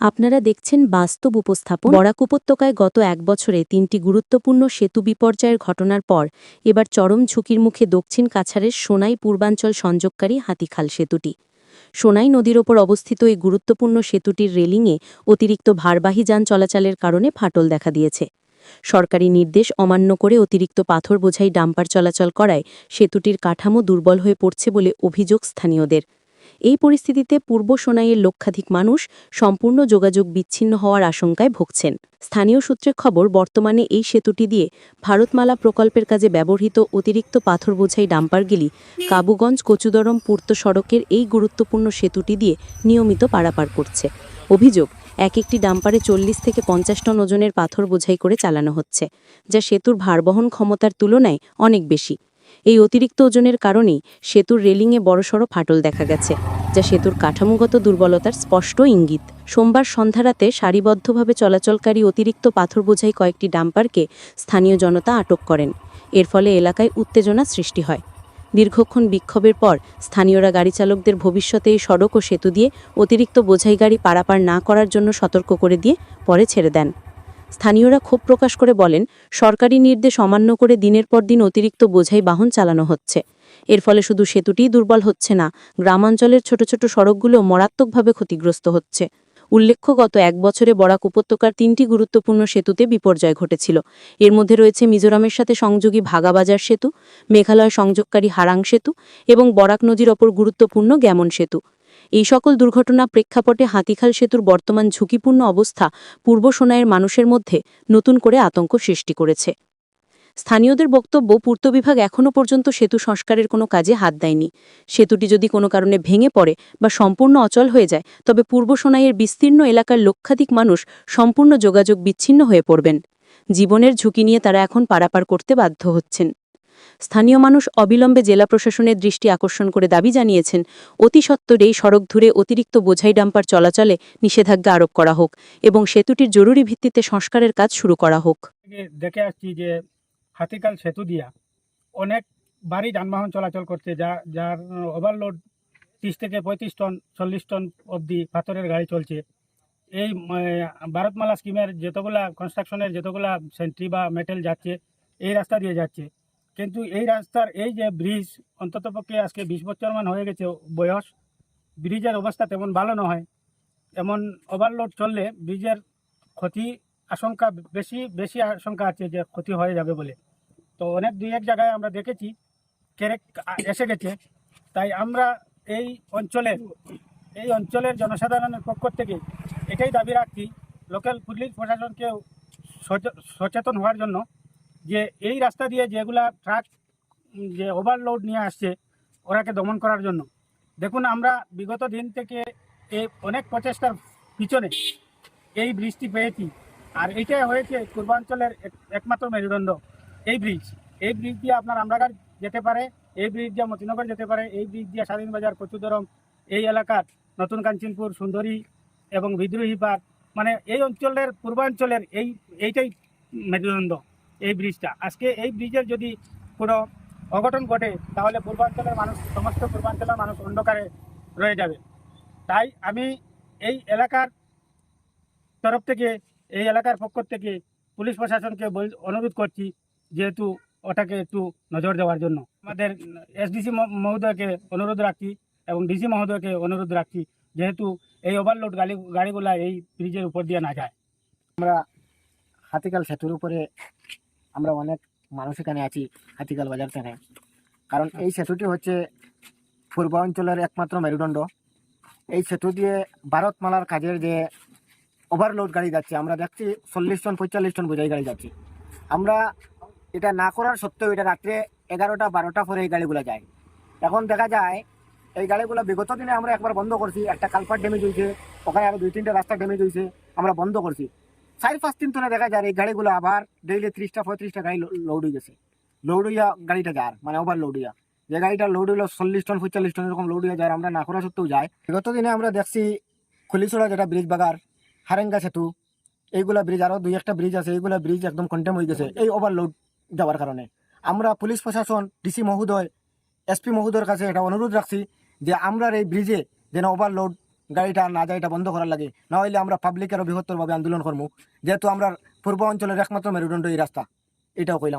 আপনারা দেখছেন বাস্তব উপস্থাপন। বরাক উপত্যকায় গত এক বছরে তিনটি গুরুত্বপূর্ণ সেতু বিপর্যয়ের ঘটনার পর এবার চরম ঝুঁকির মুখে দক্ষিণ কাছাড়ের সোনাই পূর্বাঞ্চল সংযোগকারী হাতিখাল সেতুটি। সোনাই নদীর ওপর অবস্থিত এই গুরুত্বপূর্ণ সেতুটির রেলিংয়ে অতিরিক্ত ভারবাহী যান চলাচলের কারণে ফাটল দেখা দিয়েছে। সরকারি নির্দেশ অমান্য করে অতিরিক্ত পাথর বোঝাই ডাম্পার চলাচল করায় সেতুটির কাঠামো দুর্বল হয়ে পড়ছে বলে অভিযোগ স্থানীয়দের। এই পরিস্থিতিতে পূর্ব সোনাইয়ের লক্ষাধিক মানুষ সম্পূর্ণ যোগাযোগ বিচ্ছিন্ন হওয়ার আশঙ্কায় ভুগছেন। স্থানীয় সূত্রে খবর, বর্তমানে এই সেতুটি দিয়ে ভারতমালা প্রকল্পের কাজে ব্যবহৃত অতিরিক্ত পাথর বোঝাই ডাম্পারগুলি কাবুগঞ্জ কচুদরম পূর্ত সড়কের এই গুরুত্বপূর্ণ সেতুটি দিয়ে নিয়মিত পারাপার করছে। অভিযোগ, এক একটি ডাম্পারে চল্লিশ থেকে পঞ্চাশ টন ওজনের পাথর বোঝাই করে চালানো হচ্ছে, যা সেতুর ভারবহন ক্ষমতার তুলনায় অনেক বেশি। এই অতিরিক্ত ওজনের কারণেই সেতুর রেলিংয়ে বড়সড় ফাটল দেখা গেছে, যা সেতুর কাঠামোগত দুর্বলতার স্পষ্ট ইঙ্গিত। সোমবার সন্ধ্যারাতে সারিবদ্ধভাবে চলাচলকারী অতিরিক্ত পাথর বোঝাই কয়েকটি ডাম্পারকে স্থানীয় জনতা আটক করেন। এর ফলে এলাকায় উত্তেজনা সৃষ্টি হয়। দীর্ঘক্ষণ বিক্ষোভের পর স্থানীয়রা গাড়ি চালকদের ভবিষ্যতে এই সড়ক ও সেতু দিয়ে অতিরিক্ত বোঝাই গাড়ি পারাপার না করার জন্য সতর্ক করে দিয়ে পরে ছেড়ে দেন। স্থানীয়রা ক্ষোভ প্রকাশ করে বলেন, সরকারি নির্দেশ অমান্য করে দিনের পর দিন অতিরিক্ত বোঝাই বাহন চালানো হচ্ছে। এর ফলে শুধু সেতুটিই দুর্বল হচ্ছে না, গ্রামাঞ্চলের ছোট ছোট সড়কগুলো মারাত্মকভাবে ক্ষতিগ্রস্ত হচ্ছে। উল্লেখ্য, গত এক বছরে বরাক উপত্যকার তিনটি গুরুত্বপূর্ণ সেতুতে বিপর্যয় ঘটেছিল। এর মধ্যে রয়েছে মিজোরামের সাথে সংযোগী ভাগাবাজার সেতু, মেঘালয় সংযোগকারী হারাং সেতু এবং বরাক নদীর ওপর গুরুত্বপূর্ণ গ্যামন সেতু। এই সকল দুর্ঘটনা প্রেক্ষাপটে হাতিখাল সেতুর বর্তমান ঝুঁকিপূর্ণ অবস্থা পূর্ব সোনাইয়ের মানুষের মধ্যে নতুন করে আতঙ্ক সৃষ্টি করেছে। স্থানীয়দের বক্তব্য, পূর্ত বিভাগ এখনও পর্যন্ত সেতু সংস্কারের কোনো কাজে হাত দেয়নি। সেতুটি যদি কোনো কারণে ভেঙে পড়ে বা সম্পূর্ণ অচল হয়ে যায়, তবে পূর্ব সোনাইয়ের বিস্তীর্ণ এলাকার লক্ষাধিক মানুষ সম্পূর্ণ যোগাযোগ বিচ্ছিন্ন হয়ে পড়বেন। জীবনের ঝুঁকি নিয়ে তারা এখন পারাপার করতে বাধ্য হচ্ছেন। স্থানীয় মানুষ অবিলম্বে জেলা প্রশাসনের দৃষ্টি আকর্ষণ করে দাবি জানিয়েছেন, অতি সত্বর এই সড়ক ধরে অতিরিক্ত বোঝাই ডাম্পার চলাচলে নিষেধাজ্ঞা আরোপ করা হোক এবং সেতুটির জরুরি ভিত্তিতে সংস্কারের কাজ শুরু করা হোক। দেখে আসছি যে হাতিকাল সেতু দিয়া অনেক বাড়ি যানবাহন চলাচল করছে, যা, যার ওভারলোড তিরিশ থেকে পঁয়ত্রিশ টন, চল্লিশ টন অবধি পাথরের গাড়ি চলছে। এই ভারতমালা স্কিমের যতগুলা কনস্ট্রাকশনের যতগুলা সেন্ট্রি বা মেটেল যাচ্ছে, এই রাস্তা দিয়ে যাচ্ছে। কিন্তু এই রাস্তার এই যে ব্রিজ অন্ততপক্ষে আজকে বিশ বছর মান হয়ে গেছে বয়স, ব্রিজের অবস্থা তেমন ভালো নয় এমন ওভারলোড চললে ব্রিজের ক্ষতি আশঙ্কা বেশি বেশি আশঙ্কা আছে যে ক্ষতি হয়ে যাবে বলে। তো অনেক দুই এক জায়গায় আমরা দেখেছি, কেরেক এসে গেছে। তাই আমরা এই অঞ্চলের এই অঞ্চলের জনসাধারণের পক্ষ থেকে এটাই দাবি রাখছি লোকাল পুলিশ প্রশাসনকেও সচেতন হওয়ার জন্য যে এই রাস্তা দিয়ে যেগুলা ট্রাক যে ওভারলোড নিয়ে আসছে, ওরাকে দমন করার জন্য। দেখুন, আমরা বিগত দিন থেকে এই অনেক প্রচেষ্টার পিছনে এই ব্রিজটি পেয়েছি। আর এইটাই হয়েছে পূর্বাঞ্চলের এক- একমাত্র মেরুদণ্ড, এই ব্রিজ এই ব্রিজ দিয়ে আপনার আমরাগার যেতে পারে, এই ব্রিজ দিয়ে মতিনগর যেতে পারে, এই ব্রিজ দিয়ে স্বাধীন বাজার কচুদরম এই এলাকার নতুন কাঞ্চনপুর, সুন্দরী এবং বিদ্রোহী পার্ক মানে এই অঞ্চলের, পূর্বাঞ্চলের এই, এইটাই মেরুদণ্ড। এই ব্রিজটা। আজকে এই ব্রিজের যদি কোনো অঘটন ঘটে, তাহলে পূর্বাঞ্চলের মানুষ, সমস্ত পূর্বাঞ্চলের মানুষ অন্ধকারে রয়ে যাবে। তাই আমি এই এলাকার তরফ থেকে, এই এলাকার পক্ষ থেকে পুলিশ প্রশাসনকে অনুরোধ করছি যেহেতু ওটাকে একটু নজর দেওয়ার জন্য। আমাদের এসডিসি মহোদয়কে অনুরোধ রাখছি এবং ডিসি মহোদয়কে অনুরোধ রাখছি যেহেতু এই ওভারলোড গাড়ি, গাড়িগুলা এই ব্রিজের উপর দিয়ে না যায়। আমরা হাতিকাল সেতুর উপরে আমরা অনেক মানুষ এখানে আছি হাতিকাল বাজার থেকে। কারণ এই সেতুটি হচ্ছে পূর্বাঞ্চলের একমাত্র মেরুদণ্ড। এই সেতু দিয়ে ভারতমালার কাজের যে ওভারলোড গাড়ি যাচ্ছে, আমরা দেখছি চল্লিশ টন পঁয়তাল্লিশ টন বোঝাই গাড়ি যাচ্ছে। আমরা এটা না করার সত্ত্বেও এটা রাত্রে এগারোটা, বারোটা পরে এই গাড়িগুলো যায়। এখন দেখা যায়, এই গাড়িগুলো বিগত দিনে আমরা একবার বন্ধ করছি, একটা কালপার ড্যামেজ হয়েছে, ওখানে আরও দুই তিনটা রাস্তা ড্যামেজ হয়েছে, আমরা বন্ধ করছি। চার পাঁচ দিন ধরে দেখা যায় এই গাড়িগুলো আবার ডেইলি ত্রিশটা পঁয়ত্রিশটা গাড়ি লোড হয়ে গেছে। লোড হইয়া গাড়িটা যার মানে ওভার লোড হইয়া যে গাড়িটা লোড হইল চল্লিশ টন পঁয়তাল্লিশ টন এরকম লোড হইয়া যায় আমরা না করা সত্ত্বেও যায়। বিগত দিনে আমরা দেখছি খুলিছড়া যেটা ব্রিজ বাগার হারেঙ্গা সেতু, এইগুলা ব্রিজ আরও দুই একটা ব্রিজ আছে, এইগুলা ব্রিজ একদম কন্টেম হয়ে গেছে এই ওভারলোড যাওয়ার কারণে। আমরা পুলিশ প্রশাসন ডিসি মহোদয় এসপি মহোদয়ের কাছে এটা অনুরোধ রাখছি যে আমরা এই ব্রিজে যেন ওভারলোড গাড়িটা না যায় এটা বন্ধ করার লাগে। না হইলে আমরা পাবলিকেরও বৃহত্তরভাবে আন্দোলন করব যেহেতু আমরা পূর্ব অঞ্চলের একমাত্র মেরুদণ্ড এই রাস্তা। এটাও কইলাম।